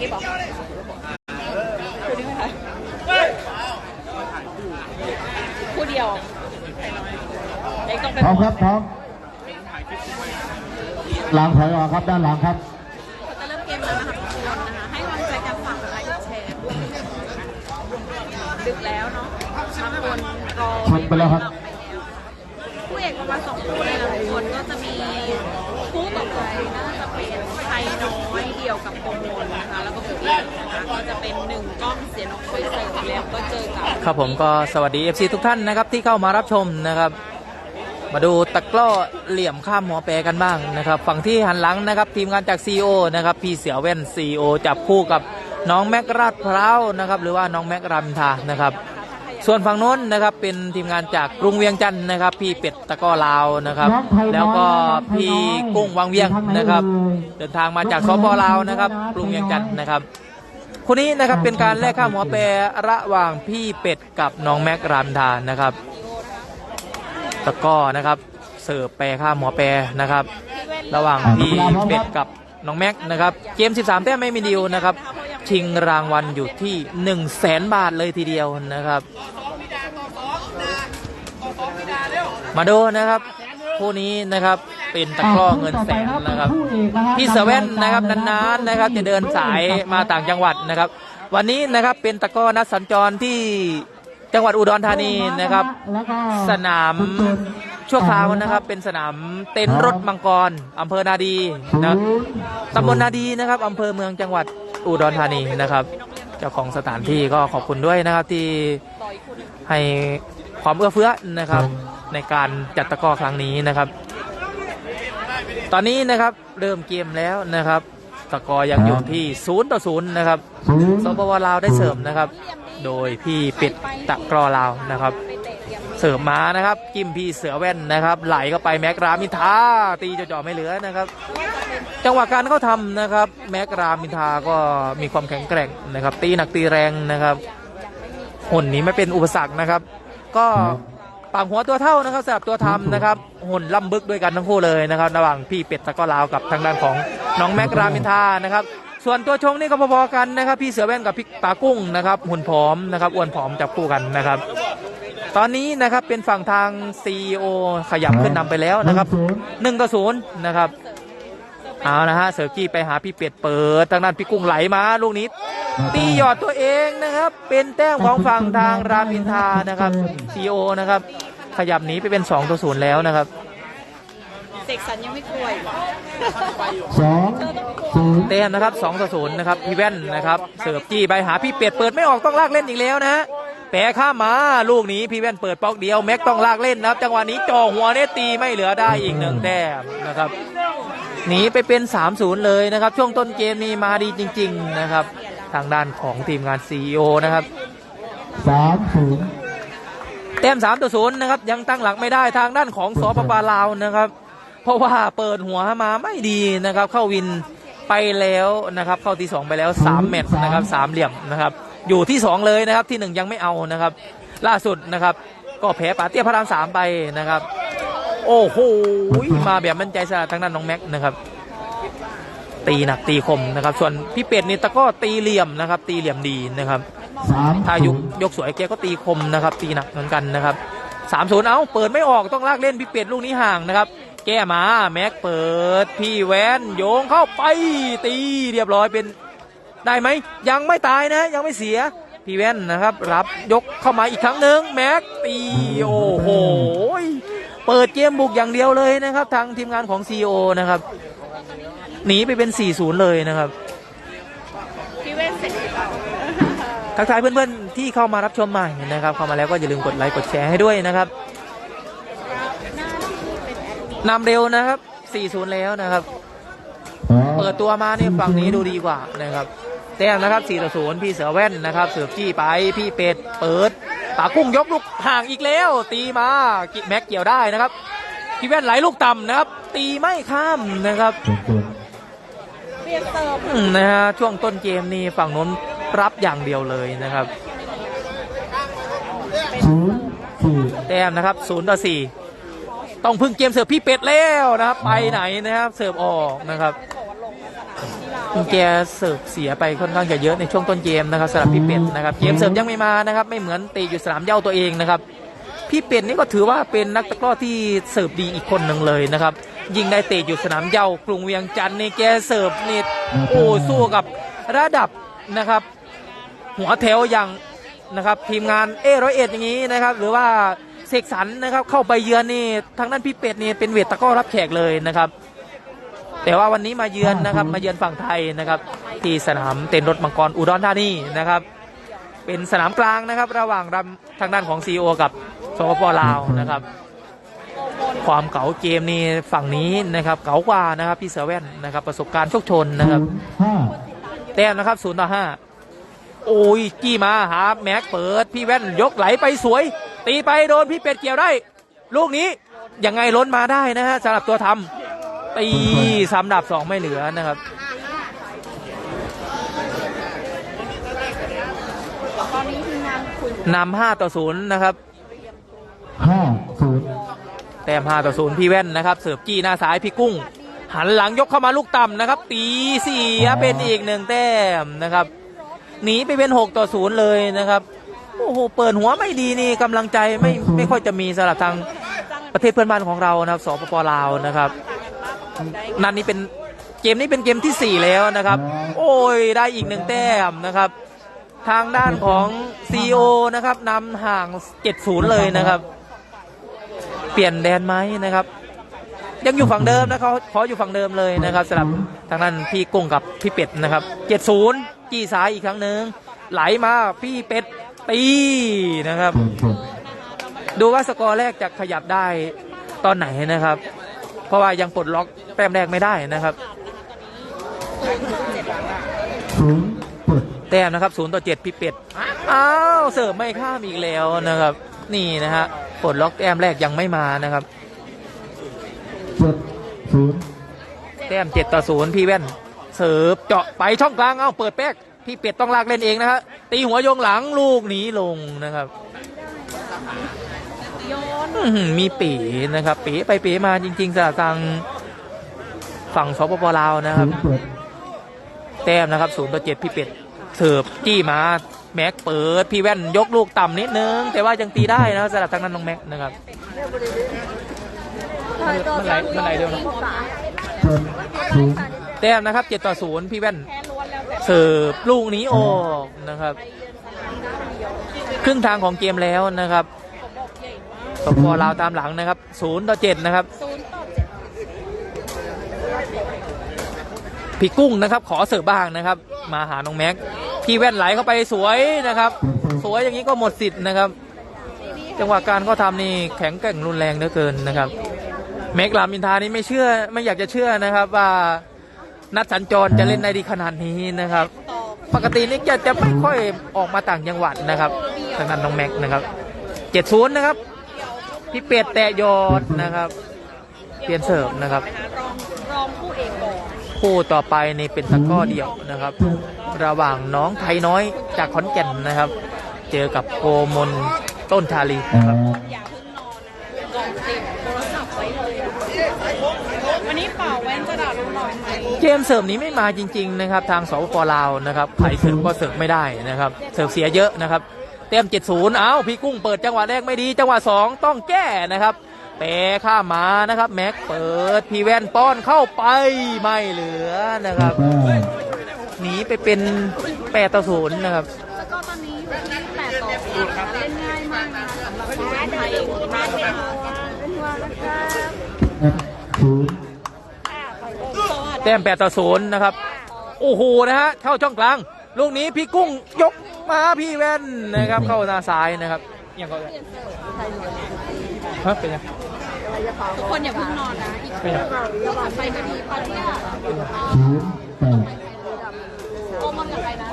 กี้บอกคู่นี้ไหมคะคู่เดียวเล็กต้องเป็นพร้อมครับพร้อมหลังถอยออกครับด้านหลังครับเราจะเริ่มเกมแล้วนะคะทุกคนนะคะให้กำลังใจกันฝากกดไลค์กดแชร์ด้วยดึกแล้วเนาะบางคนรอชนไปแล้วครับคู่เอกประมาณสองคู่เลยนะทุกคนก็จะมีคู่ต่อไปน่าจะ ดี่ยวกับโปรโมนนะคะ แล้วก็คู่เอกนะคะก็จะเป็นหนึ่งกล้องเสียนกช่วยเสริมแล้วก็เจอกับครับผมก็สวัสดี FC ทุกท่านนะครับที่เข้ามารับชมนะครับ มาดูตะกร้อเหลี่ยมข้ามหัวแปรกันบ้างนะครับ ฝั่งที่หันหลังนะครับทีมงานจาก CEO นะครับพี่เสียวแว่น CEO จับคู่กับน้องแม็กราดพร้าวนะครับหรือว่าน้องแม็กรามินทานะครับ ส่วนฝั่งโน้นนะครับเป็นทีมงานจากกรุงเวียงจันทร์นะครับ พี่เป็ดตะกร้อลาวนะครับน้องไทยน้อยแล้วก็น้องไทยน้อยพี่กุ้งวังเวียงอยู่ทางไหนนะครับเอ่ยเดินทางมาจากสปลาวนะครับ กรุงเวียงจันทร์นะครับคนนี้นะครับเป็นการแลกข้ามหัวแปรระหว่างพี่เป็ดกับน้องแม็กรามทานนะครับ ตะกร้อนะครับเสิร์ฟแปรข้ามหัวแปรนะครับ ระหว่างพี่เป็ดกับน้องแม็กนะครับเกม 13 แต้มไม่มีดีลนะครับ ชิงรางวัลอยู่ที่1 0 0 0 0แสนบาทเลยทีเดียวนะครับ มาดูนะครับคู่นี้นะครับเป็นตะกร้อเงินแสนนะครับพี่เซเว่นนะครับนานๆนะครับจะเดินสายมาต่างจังหวัดนะครับ วันนี้นะครับเป็นตะกร้อนัดสัญจรที่จังหวัดอุดรธานีนะครับแล้วก็สนามชั่วคราวนะครับ เป็นสนามเต็นท์รถมังกรอำเภอนาดีนะครับตำบลนาดีนะครับอำเภอเมืองจังหวัด อุดรธานีนะครับ เจ้าของสถานที่ก็ขอบคุณด้วยนะครับที่ให้ความเอื้อเฟื้อนะครับ ในการจัดตะกร้อครั้งนี้นะครับ ตอนนี้นะครับเริ่มเกมแล้วนะครับ ตะกร้อยังอยู่ที่ศูนย์ต่อศูนย์นะครับศูนย์สปปลาวได้เสริมนะครับ โดยพี่เป็ดตะกรอลาวนะครับ เสริมมานะครับกิมพี่เสือแว่นนะครับ ไหลเข้าไปแม็กรามินทาตีจ่อๆไม่เหลือนะครับ จังหวะการเขาทำนะครับ แม็กรามินทาก็มีความแข็งแกร่งนะครับ ตีหนักตีแรงนะครับหุ่นนี้ไม่เป็นอุปสรรคนะครับ ก็ปากหัวตัวเท่านะครับสำหรับตัวทำนะครับหุ่นล่ำบึกด้วยกันทั้งคู่เลยนะครับ ระหว่างพี่เป็ดตะกรอลาวกับทางด้านของน้องแม็กรามินทานะครับส่วนตัวชงนี่ก็พอๆกันนะครับ พี่เสือแว่นกับพี่ปากุ้งนะครับหุ่นผอมนะครับอ้วนผอมจับคู่กันนะครับ ตอนนี้นะครับเป็นฝั่งทาง CEO ขยับขึ้นนำไปแล้วนะครับหนึ่งต่อศูนย์นะครับเอานะฮะเสือกี้ไปหาพี่เป็ดเปิดทางด้านพี่กุ้งไหลมาลูกนี้ตีหยอดตัวเองนะครับ เป็นแต้มของฝั่งทางรามอินทรานะครับ CEO นะครับ ขยับหนีไปเป็น2ต่อศูนย์แล้วนะครับเสกสรรยังไม่กลัวอีกเหรอสองศูนย์แต้มนะครับ2ต่อ0นะครับพี่แว่นนะครับ เสิร์ฟจี้ไปหาพี่เป็ดเปิดไม่ออกต้องลากเล่นอีกแล้วนะฮะ แปะข้ามมาลูกนี้พี่แว่นเปิดป๊อกเดียวแม็กต้องลากเล่นนะครับ จังหวะนี้จ่อหัวเนตตีไม่เหลือได้อีกหนึ่งแต้มนะครับหนีไปเป็น 3-0 เลยนะครับ ช่วงต้นเกมนี้มาดีจริง ๆนะครับ ทางด้านของทีมงาน CEO นะครับสามศูนย์แต้ม3ต่อ0นะครับ ยังตั้งหลักไม่ได้ทางด้านของสปปลาวนะครับ เพราะว่าเปิดหัวมาไม่ดีนะครับ เข้าวินไปแล้วนะครับ เข้าที่ 2 ไปแล้ว 3 แมตช์นะครับสามเหลี่ยมนะครับ อยู่ที่ 2 เลยนะครับที่ 1 ยังไม่เอานะครับ ล่าสุดนะครับ ก็แพ้ปาเตี้ยพระรามสามไปนะครับ โอ้โหมาแบบมั่นใจสะทางด้านน้องแม็กนะครับ ตีหนักตีคมนะครับ ส่วนพี่เป็ดนี่ตะก็ตีเหลี่ยมนะครับ ตีเหลี่ยมดีนะครับสามถ้ายศูกนย์ยกสวยแกก็ตีคมนะครับ ตีหนักเหมือนกันนะครับสามศูนย์เอาเปิดไม่ออกต้องลากเล่นพี่เป็ดลูกนี้ห่างนะครับ แก้มาแม็กเปิดพี่แวนโยงเข้าไปตีเรียบร้อยเป็น ได้ไหมยังไม่ตายนะ ยังไม่เสียพี่แวนนะครับ รับยกเข้ามาอีกครั้งหนึ่งแม็กตีโอ้โหเปิดเกมบุกอย่างเดียวเลยนะครับ ทางทีมงานของ CEO นะครับหนีไปเป็น 4-0 เลยนะครับพี่เว้นเสร็จหรือเปล่าทักทายเพื่อนๆที่เข้ามารับชมใหม่นะครับ เข้ามาแล้วก็อย่าลืมกดไลค์กดแชร์ให้ด้วยนะครับนำเร็วนะครับ 4-0 แล้วนะครับ เปิดตัวมาเนี่ยฝั่งนี้ดูดีกว่านะครับ แต้มนะครับ4ต่อ0พี่เสือแว่นนะครับเสือจี้ไปพี่เป็ดเปิดปากุ้งยกลูกห่างอีกแล้ว ตีมากิแม็กเกี่ยวได้นะครับ พี่แว่นไหลลูกต่ำนะครับ ตีไม่ข้ามนะครับเปลี่ยนเติมอืมนะฮะช่วงต้นเกมนี่ฝั่งนู้นรับอย่างเดียวเลยนะครับแต้มนะครับ0ต่อ4ต้องพึ่งเกมเสิร์ฟพี่เป็ดแล้วนะครับ ไปไหนนะครับ เสิร์ฟออกนะครับ แกเสิร์ฟเสียไปค่อนข้างจะเยอะในช่วงต้นเกมนะครับสำหรับพี่เป็ดนะครับเกมเสิร์ฟยังไม่มานะครับไม่เหมือนตีอยู่สนามเหย้าตัวเองนะครับพี่เป็ดนี่ก็ถือว่าเป็นนักตะกร้อที่เสิร์ฟดีอีกคนหนึ่งเลยนะครับยิงได้เตะอยู่สนามเหย้ากรุงเวียงจันทร์นี่แกเสิร์ฟนี่โอ้สู้กับระดับนะครับ หัวแถวอย่างนะครับทีมงานเอร้อยเอ็ดอย่างนี้นะครับ หรือว่าเสกสรรนะครับเข้าไปเยือนนี่ทางด้านพี่เป็ดนี่เป็นเวทตะกร้อรับแขกเลยนะครับ แต่ว่าวันนี้มาเยือนนะครับมาเยือนฝั่งไทยนะครับ ที่สนามเต็นท์รถมังกรอุดรธานีนะครับ เป็นสนามกลางนะครับ ระหว่างรำทางด้านของซีโอกับสปปลาวนะครับ ความเก๋าเกมนี่ฝั่งนี้นะครับเก๋ากว่านะครับพี่เสือแว่นนะครับ ประสบการณ์โชคชนนะครับแต้มนะครับศูนย์ต่อห้าโอ้ยจี้มาหาแม็กเปิดพี่แว่นยกไหลไปสวย ตีไปโดนพี่เป็ดเกี่ยวได้ ลูกนี้ยังไงล้นมาได้นะฮะสำหรับตัวทำตีซ้ำดับสองไม่เหลือนะครับตอนนี้ทีมงานคุยนำห้าต่อศูนย์นะครับห้าศูนย์แต้มห้าต่อศูนย์พี่แว่นนะครับเสิร์ฟจี้หน้าซ้ายพี่กุ้ง หันหลังยกเข้ามาลูกต่ำนะครับ ตีเสี่เป็นอีกหนึ่งแต้มนะครับหนีไปเป็นหกต่อศูนย์เลยนะครับโอ้โหเปิดหัวไม่ดีนี่กำลังใจไม่ไม่ค่อยจะมีสำหรับทางประเทศเพื่อนบ้านของเรานะครับสปปลาวนะครับ นัดนี้เป็นเกมนี้เป็นเกมที่ 4 แล้วนะครับ โอ้ยได้อีกหนึ่งแต้มนะครับ ทางด้านของซีโอนะครับนำห่าง7-0เลยนะครับ เปลี่ยนแดนไหมนะครับ ยังอยู่ฝั่งเดิมนะเขาขออยู่ฝั่งเดิมเลยนะครับสำหรับทางด้านพี่กุ้งกับพี่เป็ดนะครับ7-0จี้ซ้ายอีกครั้งหนึ่งไหลมาพี่เป็ดตีนะครับเปลี่ยนเปลี่ยนดูว่าสกอร์แรกจะขยับได้ตอนไหนนะครับ เพราะว่ายังปลดล็อกแต้มแรกไม่ได้นะครับแต้มนะครับ0ต่อ7พี่เป็ดอ้าวเสิร์ฟไม่ข้ามอีกแล้วนะครับ นี่นะฮะปลดล็อกแต้มแรกยังไม่มานะครับเจ็ดศูนย์แต้ม7ต่อ0พี่แว่น เสิร์ฟเจาะไปช่องกลางเอาเปิดแป๊กพี่เป็ดต้องลากเล่นเองนะครับตีหัวโยงหลังลูกหนีลงนะครับ มีปีนะครับปีไปปีมาจริงๆสำหรับทางฝั่งสปปลาวนะคศูรับนย์เปิดแต้มนะครับศูนย์ต่อเจ็ดพี่เป็ดเสิร์ฟจี้มาแม็กเปิดพี่แว่นยกลูกต่ำนิดนึง แต่ว่ายังตีได้นะสำหรับทางนั้นน้องแม็กนะครับเมื่อไหร่เมื่อไหร่เดี๋ยวนะเจ็ดศูนย์แต้มนะครับเจ็ดต่อศูนย์พี่แว่นแพ้ล้วนแล้วแต่เสิร์ฟลูกนี้ออกนะครับ ครึ่งทางของเกมแล้วนะครับ สปปลาวตามหลังนะครับศูนย์ต่อเจ็ดนะครับพี่กุ้งนะครับ ขอเสิร์ฟบ้างนะครับ มาหาน้องแม็กพี่แว่นไหลเข้าไปสวยนะครับ สวยอย่างนี้ก็หมดสิทธิ์นะครับ จังหวะการเขาทำนี่แข็งแกร่งรุนแรงเหลือเกินนะครับ แม็กลามินทานี่ไม่เชื่อไม่อยากจะเชื่อนะครับ ว่านัดสัญจรจะเล่นได้ดีขนาดนี้นะครับ ปกตินี่แกจะไม่ค่อยออกมาต่างจังหวัดนะครับทางนั้นน้องแม็กนะครับเจ็ดศูนย์นะครับ พี่เป็ดแตะยอดนะครับ เปลี่ยนเสิร์ฟนะครับนะคะรองรองผู้เอกก่อนคู่ต่อไปนี่เป็นตะกร้อเดี่ยวนะครับ ระหว่างน้องไทยน้อยจากขอนแก่นนะครับ เจอกับโกมลต้นชาลีแปนะครับดอย่าเพิ่งนอนนะลองติดโทรศัพท์ไว้เลยนะวันนี้เป่าแว่นจะด่าลุงหน่อยไหมเกมเสิร์ฟนี้ไม่มาจริง ๆ นะครับ ทางสปปลาวนะครับใครเสิร์ฟก็เสิร์ฟไม่ได้นะครับ เสิร์ฟเสียเยอะนะครับ เต็ม 70อ้าวพี่กุ้งเปิดจังหวะแรกไม่ดี จังหวะ 2 ต้องแก้นะครับเปข้ามมานะครับ แม็กเปิด พี่แว่นป้อนเข้าไปไม่เหลือนะครับแต้มหนีไปเป็น8ต่อ0นะครับแล้วก็ตอนนี้อยู่ที่แปดต่อศูนย์นะคะเล่นง่ายมากนะสำหรับทีมไทยเองมากเลยค่ะเป็นว่านะคะเอ็ดศูนย์แต้ม8ต่อ0นะครับ โอ้โหนะฮะเข้าช่องกลาง ลูกนี้พี่กุ้งยกมาพี่แว่นนะครับ เข้าหน้าซ้ายนะครับยังเขาฮะเป็นยังทุกคนอย่าเพิ่งนอนนะอีกเป็นยังไปก็ดีไปเนี่ยศูนย์แปดโกมลกับใครนะ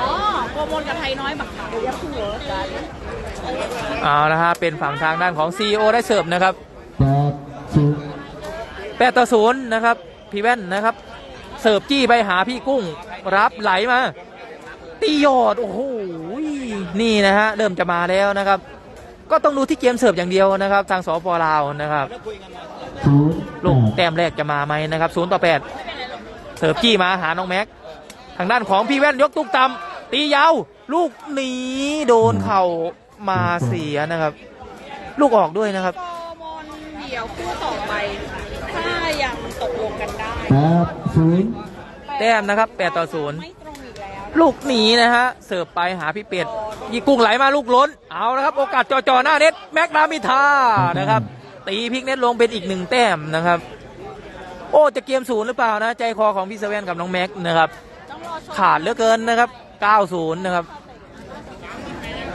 อ๋อโกมลกับไทยน้อยบักขาเดี๋ยวพึ่งเหรอกันเอาละฮะเป็นฝั่งทางด้านของ CEO ได้เสิร์ฟนะครับแปดศูนย์8ต่อ0นะครับพี่แว่นนะครับ เสิร์ฟจี้ไปหาพี่กุ้ง รับไหลมา ตียอด โอ้โห นี่นะฮะ เริ่มจะมาแล้วนะครับ ก็ต้องดูที่เกมเสิร์ฟอย่างเดียวนะครับ ทางสปลาวนะครับศูนย์ลูกแปแต้ดมแรกจะมาไหมนะครับ0ต่อ8เสิร์ฟจี้มาหาน้องแม็ก ทางด้านของพี่แว่นยกตุกต่ำตียาว ลูกหนีโดนเข่ามาเสียนะครับ ลูกออกด้วยนะครับโปรโมนเดี่ยวคู่ต่อไป ถ้ายังตกลงกันได้แปดศูนย์ แต้มนะครับ8ต่อ0ไม่อีกแล้วลูกหนีนะฮะเสิร์ฟไปหาพี่เป็ดยีกุ้งไหลมาลูกล้น เอานะครับ โอกาสจ่อๆหน้าเน็ตแม็กนามิทานะครับ ตีพิกเน็ตลงเป็นอีกหนึ่งแต้มนะครับ โอ้จะเกมศูนย์หรือเปล่านะ ใจคอของพี่เซเว่นกับน้องแม็กนะครับ ขาดเหลือเกินนะครับ 90 นะครับ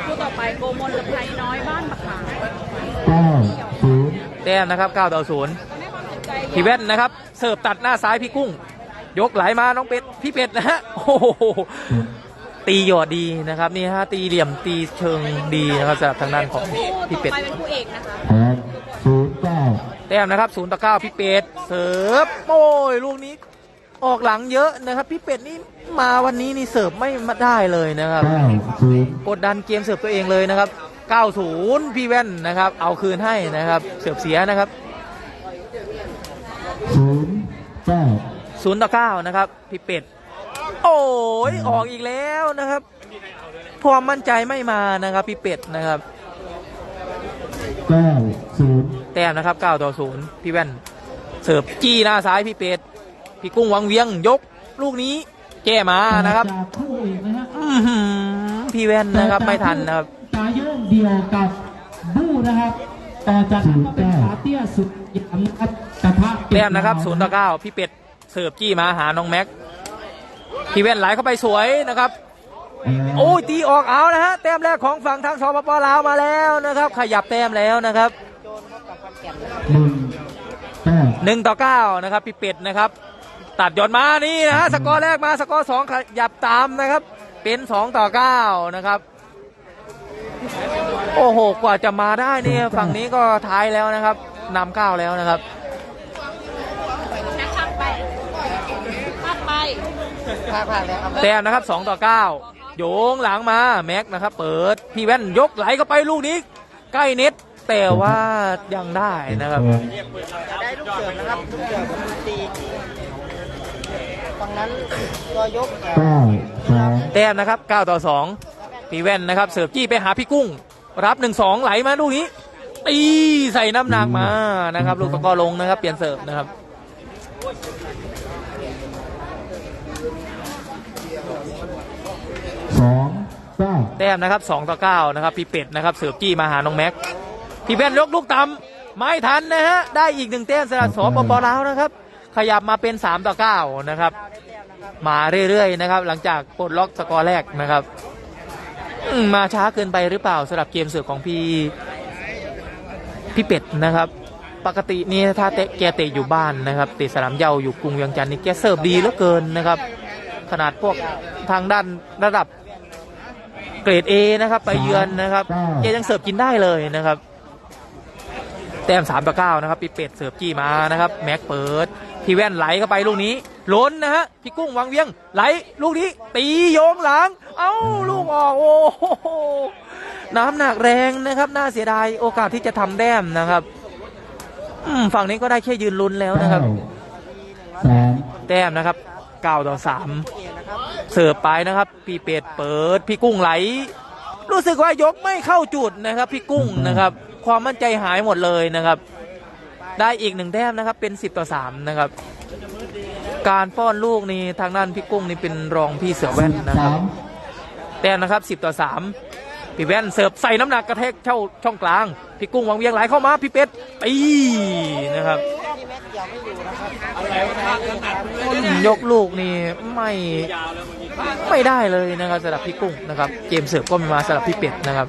คู่ต่อไปโกมลกับไทยน้อยบ้านมะขามเก้าศูนย์แต้มนะครับ9ต่อ0ให้ความสนใจพี่แว่นนะครับ เสิร์ฟตัดหน้าซ้ายพี่กุ้ง ยกไหลมาน้องเป็ดพี่เป็ดนะฮะโอ้โหตีหยอดดีนะครับนี่ฮะตีเหลี่ยมตีเชิงดีนะครับสำหรับทางด้านของคู่พี่ต่อเป็ดไปเป็นคู่เอกนะคะแปดศูนย์เก้าแต้มนะครับศูนย์ต่อเก้าพี่เป็ดเสิร์ฟโอ้ยลูกนี้ ออกหลังเยอะนะครับ พี่เป็ดนี่มาวันนี้นี่เสิร์ฟไม่มาได้เลยนะครับ เก้าศูนย์กดดันเกมเสิร์ฟตัวเองเลยนะครับ 90 พี่แว่นนะครับ เอาคืนให้นะครับ เสิร์ฟเสียนะครับ ศูนย์เก้า 0ต่อ9นะครับพี่เป็ดโอ้ยออกอีกแล้วนะครับความมั่นใจไม่มานะครับพี่เป็ดนะครับเก้าศูนย์แต้มนะครับ9ต่อ0พี่แว่นเสิร์ฟจี้หน้าซ้ายพี่เป็ดพี่กุ้งวังเวียงยก ลูกนี้แก้มานะครับจากคู่เอกนะฮะอื้อหือพี่แว่นนะครับไม่ทันนะครับตาโยงเดียวกับบู้นะครับต่อจากนั้นก็เป็นขาเตี้ยสุดยำนะครับกระทะเป็ดแต้มนะครับ0ต่อ9พี่เป็ดเสิร์ฟจี้มาหาน้องแม็กพี่แว่นไหลเข้าไปสวยนะครับ โอ้ยตีออกเอานะฮะแต้มแรกของฝั่งทางสปปลาวมาแล้วนะครับ ขยับแต้มแล้วนะครับหนึ่งแต้มหนึ่งต่อเก้านะครับพี่เป็ดนะครับ ตัดหย่อนมานี่นะฮะสกอร์แรกมาสกอร์สองขยับตามนะครับ เป็นสองต่อเก้านะครับโอ้โหกว่าจะมาได้เนี่ยฝั่งนี้ก็ท้ายแล้วนะครับนำเก้าแล้วนะครับ แม็กข้ามไปข้ามไป แต้มนะครับสองต่อเก้าโยงหลังมาแม็กนะครับ เปิด พี่แว่นยกไหลเข้าไปลูกนี้ ใกล้เน็ตแต่ว่ายังได้นะครับ ได้ลูกเสือนะครับลูกเสือมันตีฝั่งนั้นตัวยกเอ่อเก้าสองแต้มนะครับ 9 ต่อ 2 พี่แว่นนะครับ เสิร์ฟจี้ไปหาพี่กุ้ง รับ 1-2 ไหลมาลูกนี้ตีใส่น้ำหนักมานะครับ ลูกตะกอร์ลงนะครับ เปลี่ยนเสิร์ฟนะครับ สองเก้า แต้มนะครับ2ต่อ9นะครับพี่เป็ดนะครับเสิร์ฟจี้มาหาน้องแม็กพี่แว่นยกลูกต่ำไม่ทันนะฮะได้อีกหนึ่งแต้มสำหรับสปปลาวนะครับ ขยับมาเป็น3ต่อ9นะครับ มาเรื่อยๆนะครับ หลังจากปลดล็อกสกอร์แรกนะครับอืมมาช้าเกินไปหรือเปล่าสำหรับเกมเสิร์ฟของพี่พี่เป็ดนะครับ ปกตินี่ถ้าเตะแกเตะอยู่บ้านนะครับเตะสนามเหย้าอยู่กรุงเวียงจันทร์นี่แกเสิร์ฟดีเหลือเกินนะครับ ขนาดพวกทางด้านระดับ เกรด A นะครับ ไปเยือนนะครับแกยังเสิร์ฟกินได้เลยนะครับ แต้ม3ต่อ9นะครับพี่เป็ดเสิร์ฟจี้มานะครับ แม็กเปิด พี่แว่นไหลเข้าไปลูกนี้ล้นนะฮะพี่กุ้งวางเวียงไหลลูกนี้ ตีโยงหลัง เอ้าลูกออกโอ้โหน้ำหนักแรงนะครับน่าเสียดายโอกาสที่จะทำแต้มนะครับอืมฝั่งนี้ก็ได้แค่ยืนลุ้นแล้วนะครับเก้าสามแต้มนะครับ9ต่อ3 เสิร์ฟไปนะครับ พี่เป็ดเปิด พี่กุ้งไหล รู้สึกว่ายกไม่เข้าจุดนะครับ พี่กุ้งนะครับ ความมั่นใจหายหมดเลยนะครับ ได้อีกหนึ่งแต้มนะครับ เป็น 10 ต่อ 3 นะครับ การป้อนลูกนี่ทางด้านพี่กุ้งนี่เป็นรองพี่เสือแว่นนะครับ แต้มนะครับ 10 ต่อ 3 พี่แว่นเสิร์ฟใส่น้ำหนักกระแทกเข้าช่องกลาง พี่กุ้งวางเวียงไหลเข้ามาพี่เป็ดตีนะครับที่แม็กเกี่ยวไม่อยู่นะครับยกลูกนี่ไม่ไม่ได้เลยนะครับสำหรับพี่กุ้งนะครับเกมเสิร์ฟก็ไมีมาสำหรับพี่เป็ดนะครับ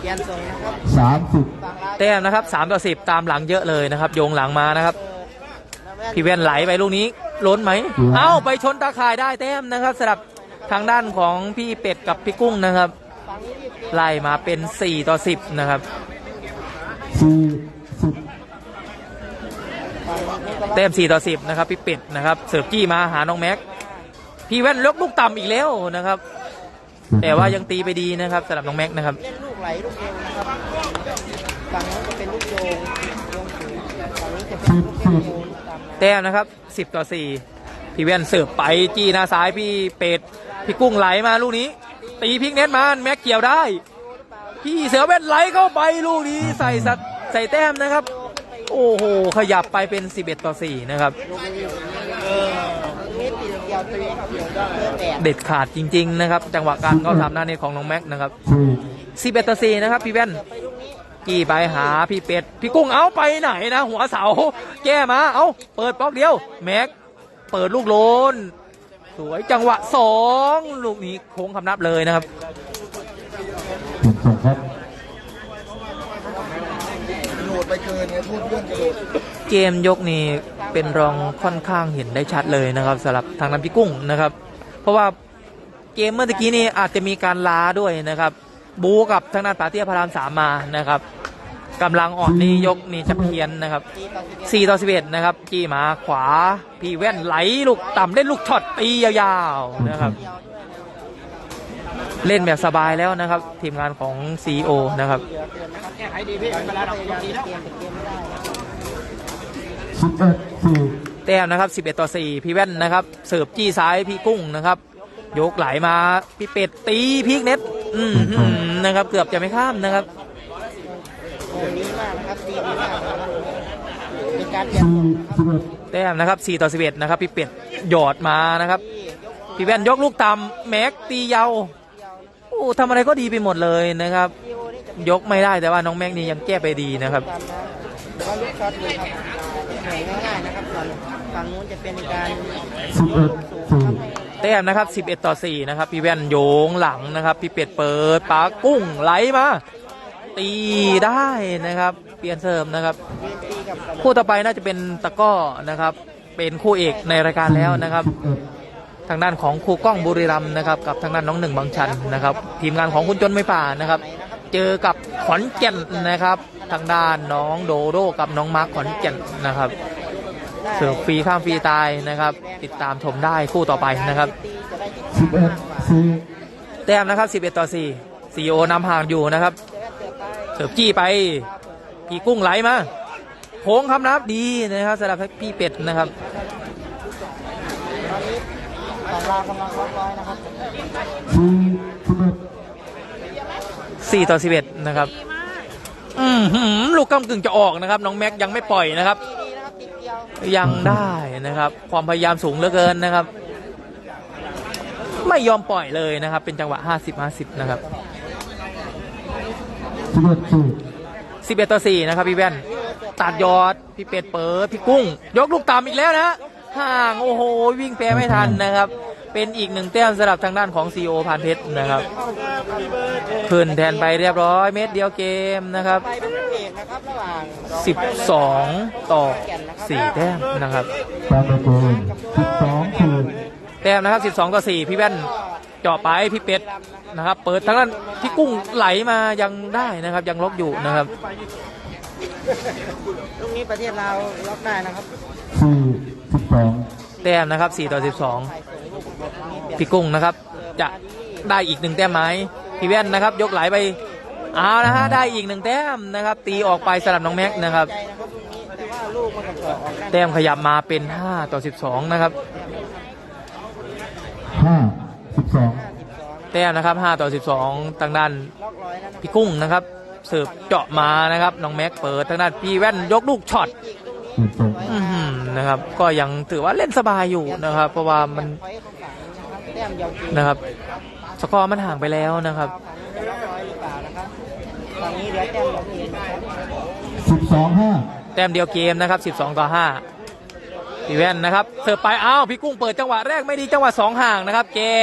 เปลี่ยนทรงนะครับสามสิบฝั่งลาวแต้มนะครับ3ต่อ10ตามหลังเยอะเลยนะครับ โยงหลังมานะครับ พี่แว่นไหลไปลูกนี้ ล้นไหม เอ้าไปชนตาข่ายได้แต้มนะครับสำหรับทางด้านของพี่เป็ดกับพี่กุ้งนะครับฝั่งนี้รีบเปลี่ยนไล่มาเป็น 4 ต่อ 10 นะครับสี่สิบฝั่งนี้ก็แต้ม 4 ต่อ 10 นะครับ พี่เป็ดนะครับ เสิร์ฟจี้มาหาน้องแม็ก พี่แว่นยกลูกต่ำอีกแล้วนะครับ แต่ว่ายังตีไปดีนะครับสำหรับน้องแม็กนะครับเล่นลูกไหลลูกเร็วนะครับฝั่งนู้นจะเป็นลูกโยงโยงสูงฝั่งนี้จะเป็นลูกโยงตามน้ แต้มนะครับ 10 ต่อ 4 พี่แว่นเสิร์ฟไปจี้หน้าซ้ายพี่เป็ดพี่กุ้งไหลมาลูกนี้ ตีพิกเน็ตมาแม็กเกี่ยวได้ พี่เสือแว่นไหลเข้าไปลูกนี้ใส่สัตใส่แต้มนะครับ โอ้โหขยับไปเป็น 11 ต่อ 4 นะครับ เด็ดขาดจริง ๆ นะครับ จังหวะการเข้าทำหน้าเน็ตของน้องแม็กนะครับ 11 ต่อ 4 นะครับพี่แว่น กี่ไปหาพี่เป็ด พี่กุ้งเอาไปไหนนะ หัวเสา แก้มา เอาเปิดบล็อกเดียว แม็ก เปิดลูกโลน สวยจังหวะสองลูกนี้โค้งคำนับเลยนะครับหนึ่งสองครับเกมยกนี้เป็นรองค่อนข้างเห็นได้ชัดเลยนะครับสำหรับทางน้ำพี่กุ้งนะครับ เพราะว่าเกมเมื่อตะกี้นี้อาจจะมีการล้าด้วยนะครับ บูกับทางด้านปาเตียพารามสามมานะครับกำลังอ่อนนี่ยกนี่จะเพี้ยนนะครับตีต่อสิบเอ็ด4ต่อ11นะครับจี้มาขวาพี่แว่นไหลลูกต่ำเล่นลูกช็อตตียาวๆนะครับ เล่นแบบสบายแล้วนะครับ ทีมงานของ CEO นะครับแก้ไขดีพี่เวลาเราเกมเกมไม่ได้สิบเอ็ดสี่แต้มนะครับ 11 ต่อ 4 พี่แว่นนะครับเสิร์ฟจี้ซ้ายพี่กุ้งนะครับ ยกไหลมาพี่เป็ดตีพีกเน็ต อืมหืมนะครับ เกือบจะไม่ข้ามนะครับโอ้ดีมากนะครับดีมากนะครับเป็นการเตรียมสี่สิบเอ็ดแต้มนะครับ4ต่อ11นะครับ พี่เป็ดหยอดมานะครับ พี่แว่นยกลูกต่ำแม็กตีเยาวโอ้ทำอะไรก็ดีไปหมดเลยนะครับ ยกไม่ได้แต่ว่าน้องแม็กนี่ยังแก้ไปดีนะครับตามนะหรือว่าลูกช็อตเลยครับเหนื่อยง่ายๆนะครับส่วนฝั่งนู้นจะเป็นการสิบเอ็ดสี่ แต้มนะครับ 11 ต่อ 4 นะครับ พี่แว่นโยงหลังนะครับ พี่เป็ดเปิดปากุ้งไหลมา ตีได้นะครับ เปลี่ยนเสริมนะครับ คู่ต่อไปน่าจะเป็นตะก้อนะครับ เป็นคู่เอกในรายการแล้วนะครับ ทางด้านของครูกล้องบุรีรัมนะครับ กับทางด้านน้องหนึ่งบางชันนะครับ ทีมงานของคุณจนไม่ป่านะครับ เจอกับขอนแก่นนะครับ ทางด้านน้องโดโดกับน้องมาร์คขอนแก่นนะครับ สิร์ฟรีข้ามฟรีตายนะครับ ติดตามชมได้คู่ต่อไปนะครับ สิบเอ็ดสี่แต้มนะครับ 11 ต่อ4ซีโอนำห่างอยู่นะครับเสิร์ฟจี้ไป พี่กุ้งไหลมาโค้งคำนับดีนะครับสำหรับพี่เป็ดนะครับตอนนี้สองกำลังล็อกร้อยนะครับสี่สิบเอ็ด4 ต่อ 11 นะครับอืมหืมลูกกำกึ่งจะออกนะครับ น้องแม็กยังไม่ปล่อยนะครับ ยังได้นะครับ ความพยายามสูงเหลือเกินนะครับ ไม่ยอมปล่อยเลยนะครับ เป็นจังหวะ 50 50 นะครับสิบเอ็ดสี่11 ต่อ 4 นะครับ พี่แว่นตัดยอด พี่เป็ดเปิด พี่กุ้ง ยกลูกต่ำอีกแล้วนะห่างโอ้โห วิ่งแปรไม่ทันนะครับ เป็นอีกหนึ่งแต้มสำหรับทางด้านของซีโอพานเพชรนะครับขึ้นแทนไปเรียบร้อย เม็ดเดียวเกมนะครับไปเป็นเอง12 ต่อ 4แต้มนะครับตามไปเกมสิบสองสี่แต้มนะครับ12ต่อ4พี่แว่นเจาะไปพี่เป็ดนะครับ เปิดทางด้านพี่กุ้งไหลมายังได้นะครับ ยังล็อกอยู่นะครับลูกนี้ประเทศเราวล็อกได้นะครับสี่สิบสองแต้มนะครับ4ต่อฝ่ายส่งลูกนี้12พี่กุ้งนะครับ จะได้อีกหนึ่งแต้มไหมพี่แว่นนะครับ ยกไหลไปเอานะฮะได้อีกหนึ่งแต้มนะครับ ตีออกไปสลับน้องแม็กนะครับ แต่ว่าลูกมันกับเกาะออกด้านแต้มขยับมาเป็น 5 ต่อ 12 นะครับ ห้าสิบสองแต้มนะครับ 5 ต่อ 12ทางด้านล็อกร้อยแล้วนะพี่กุ้งนะครับเสิร์ฟเจาะมานะครับน้องแม็กเปิดทางด้านพี่แว่นยกลูกช็อตสิบสองอื้อหือนะครับ ก็ยังถือว่าเล่นสบายอยู่นะครับ เพราะว่ามันพอยต์ของฝั่งนี้นะครับแต้มเดียวจริงนะครับ สกอร์มันห่างไปแล้วนะครับฝั่งนี้จะล็อกร้อยหรือเปล่านะครับฝั่งนี้เหลือแต้มเดียวจริงนะครับ สิบสองห้า แต้มเดียวเกมนะครับ 12 ต่อ 5พี่แว่นนะครับเสิร์ฟไปอ้าวพี่กุ้งเปิดจังหวะแรกไม่ดีจังหวะ2ห่างนะครับแก้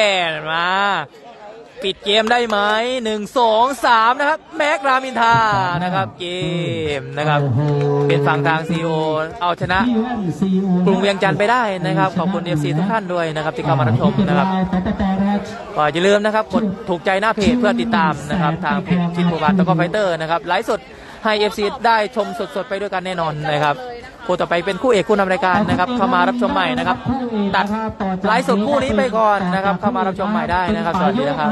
มาปิดเกมได้ไหม1 2 3นะครับ แม็กรามินทานะครับ เกมนะครับ เป็นฝั่งทางซีโอเอาชนะกรุงเวียงจันทร์ไปได้นะครับ ขอบคุณเอฟซีทุกท่านด้วยนะครับ ที่เข้ามารับชมนะครับก็อย่าลืมนะครับกดถูกใจหน้าเพจเพื่อติดตามนะครับ ทางเพจชินโบบานตะกอไฟเตอร์นะครับไลฟ์สด ให้ FC ได้ชมสดๆไปด้วยกันแน่นอนนะครับคู่ต่อไปเป็นคู่เอกคู่นำรายการนะครับเข้ามารับชมใหม่นะครับ ตัดไลฟ์สดคู่นี้ไปก่อนนะครับ เข้ามารับชมใหม่ได้นะครับสวัสดีนะครับ